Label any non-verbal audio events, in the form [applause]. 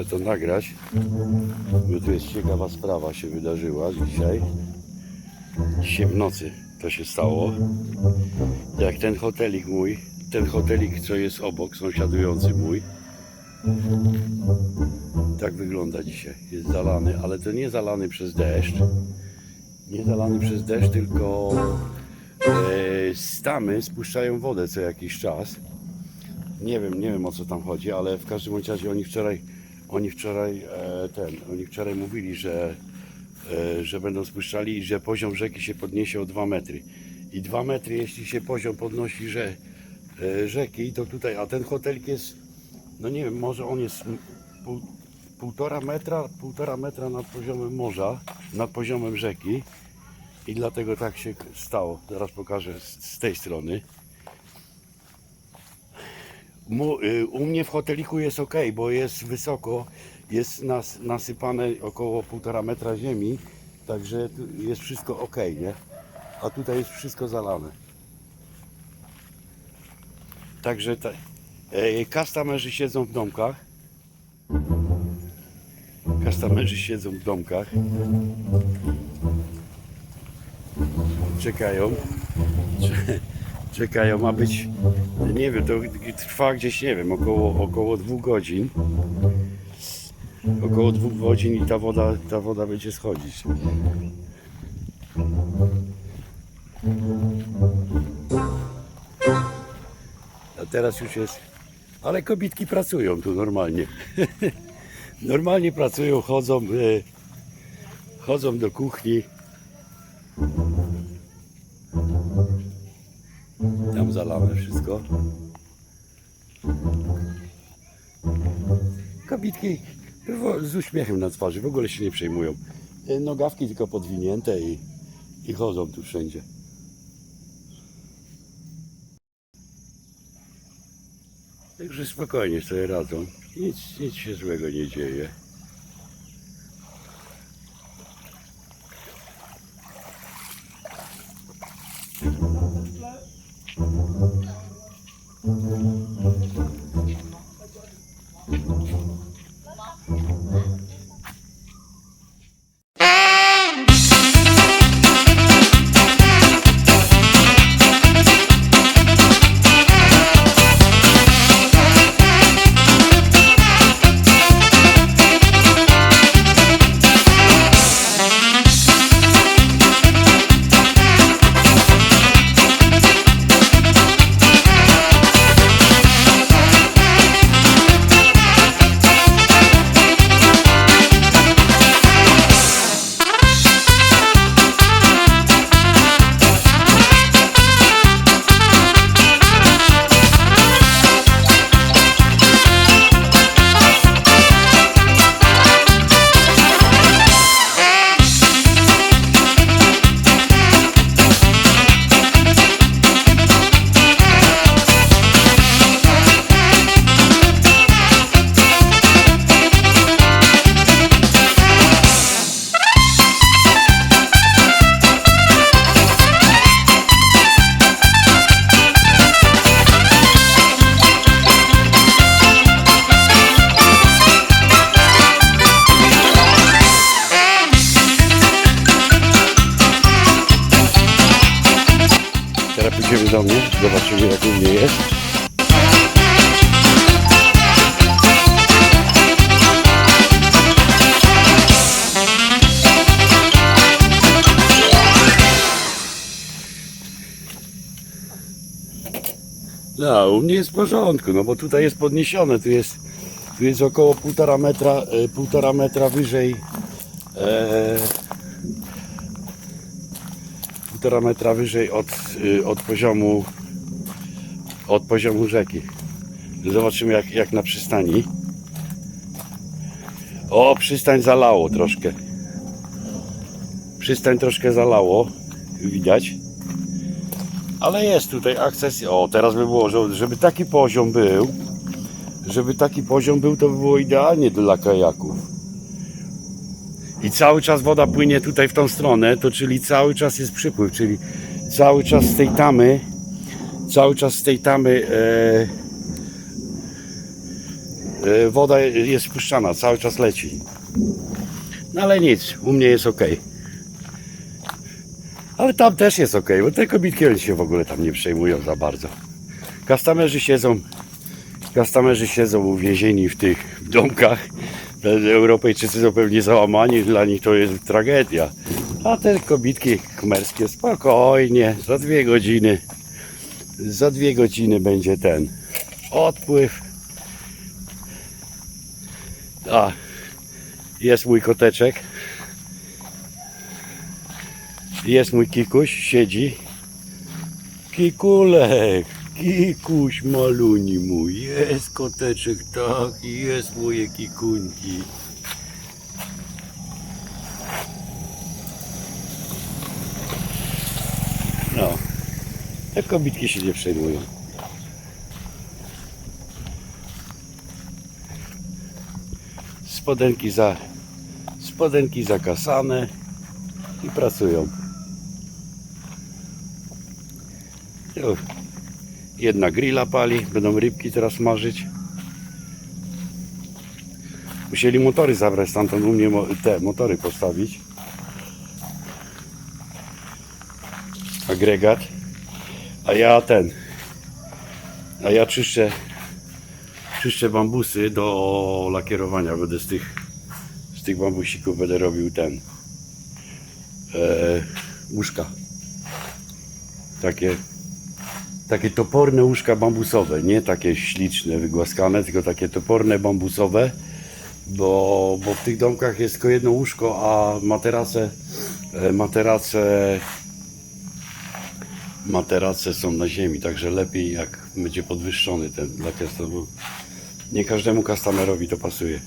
muszę to nagrać, bo tu jest ciekawa sprawa się wydarzyła dzisiaj. Dzisiaj w nocy to się stało. Jak ten hotelik mój, ten hotelik, co jest obok, sąsiadujący mój, tak wygląda dzisiaj. Jest zalany, ale to nie zalany przez deszcz. Nie zalany przez deszcz, tylko e, stamy spuszczają wodę co jakiś czas. Nie wiem, nie wiem o co tam chodzi, ale w każdym razie oni wczoraj, oni wczoraj e, ten, oni wczoraj mówili, że, e, że będą spuszczali i że poziom rzeki się podniesie o 2 metry. I 2 metry, jeśli się poziom podnosi że, e, rzeki, to tutaj, a ten hotelik jest, no nie wiem, może on jest pół, półtora metra, półtora metra nad poziomem morza, nad poziomem rzeki. I dlatego tak się stało. Zaraz pokażę z, z tej strony. Y, u mnie w hoteliku jest ok, bo jest wysoko, jest nas, nasypane około półtora metra ziemi, także jest wszystko ok, nie? A tutaj jest wszystko zalane. Także ta, e, siedzą w domkach. Kastamerzy siedzą w domkach. Czekają. Czekają, ma być, nie wiem, to trwa gdzieś, nie wiem, około, około dwóch godzin. Około dwóch godzin i ta woda, ta woda będzie schodzić. A teraz już jest, ale kobitki pracują tu normalnie. [laughs] Normalnie pracują, chodzą, e, chodzą do kuchni. Tam zalane wszystko. Kobitki z uśmiechem na twarzy, w ogóle się nie przejmują. E, Nogawki tylko podwinięte i, i chodzą tu wszędzie. Także spokojnie sobie radzą. Nic, nic się złego nie dzieje. Do mnie, zobaczymy jak u mnie jest. No, u mnie jest w porządku, no bo tutaj jest podniesione, tu jest, tu jest około półtora metra, e, półtora metra wyżej e, półtora metra wyżej od, y, od poziomu od poziomu rzeki. Zobaczymy jak, jak na przystani. O, przystań zalało troszkę. Przystań troszkę zalało, widać. Ale jest tutaj akces. O, teraz by było, że- żeby taki poziom był, żeby taki poziom był, to by było idealnie dla kajaków. I cały czas woda płynie tutaj w tą stronę, to czyli cały czas jest przypływ, czyli cały czas z tej tamy, cały czas z tej tamy e, e, woda jest wpuszczana, cały czas leci. No ale nic, u mnie jest ok. Ale tam też jest ok, bo te kobitki się w ogóle tam nie przejmują za bardzo. Kastamerzy siedzą, kastamerzy siedzą uwięzieni w tych domkach. Europejczycy są pewnie załamani, dla nich to jest tragedia. A te kobitki kmerskie spokojnie, za dwie godziny, za dwie godziny będzie ten odpływ. A, jest mój koteczek. Jest mój kikuś, siedzi. Kikulek, kikuś maluni mój, jest koteczek, tak, jest moje kikunki. No, te kobitki się nie przejmują. Spodenki za, spodenki zakasane i pracują. Jo, Jedna grilla pali, będą rybki teraz smażyć. Musieli motory zabrać stamtąd u mnie te motory postawić. Agregat. A ja ten. A ja czyszczę czyszczę bambusy do lakierowania. Będę z tych z tych bambusików będę robił ten e, łóżka. Takie takie toporne łóżka bambusowe, nie takie śliczne, wygłaskane, tylko takie toporne bambusowe, bo, bo w tych domkach jest tylko jedno łóżko, a materace, e, materace, materace są na ziemi, także lepiej jak będzie podwyższony ten lakier, bo nie każdemu customerowi to pasuje.